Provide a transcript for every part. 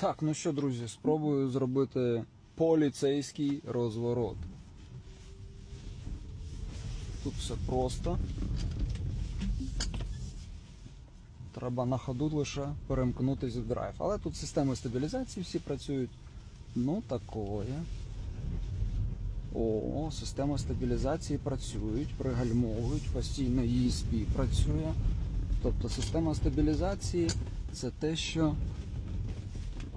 Так, ну що, друзі, спробую зробити поліцейський розворот. Тут все просто. Треба на ходу лише перемкнутися в драйв. Але тут системи стабілізації всі працюють. Ну, такое. О, система стабілізації працюють, пригальмовують, постійно ESP працює. Тобто система стабілізації це те, що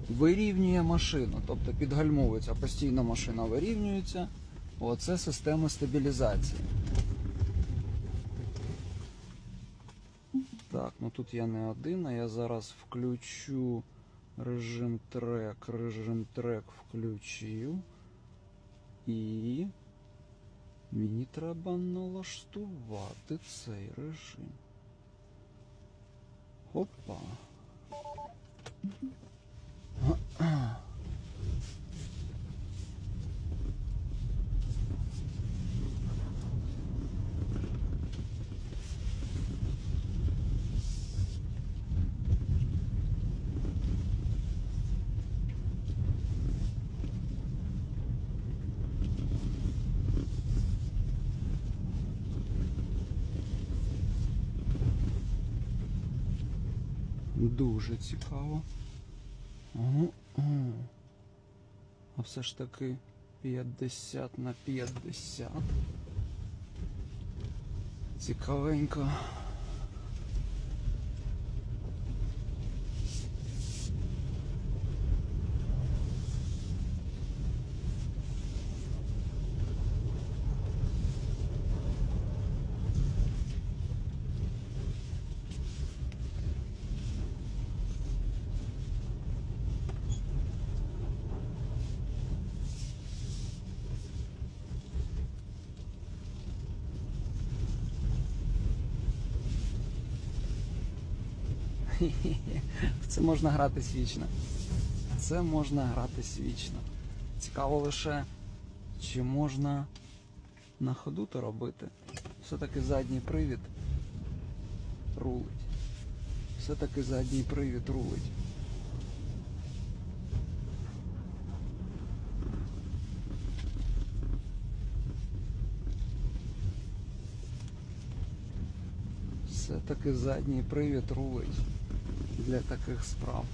вирівнює машину. Тобто підгальмовується, постійно машина вирівнюється. Оце система стабілізації. Так, ну тут я не один, а я зараз включу режим трек. Режим трек включив. І мені треба налаштувати цей режим. Опа. Дуже цікаво. А все ж таки 50 на 50. Цікавенько. Це можна грати вічно. Це можна грати вічно. Цікаво лише, чи можна на ходу то робити. Все-таки задній привід рулить. Все-таки задній привід рулить. Все-таки задній привід рулить для таких справ.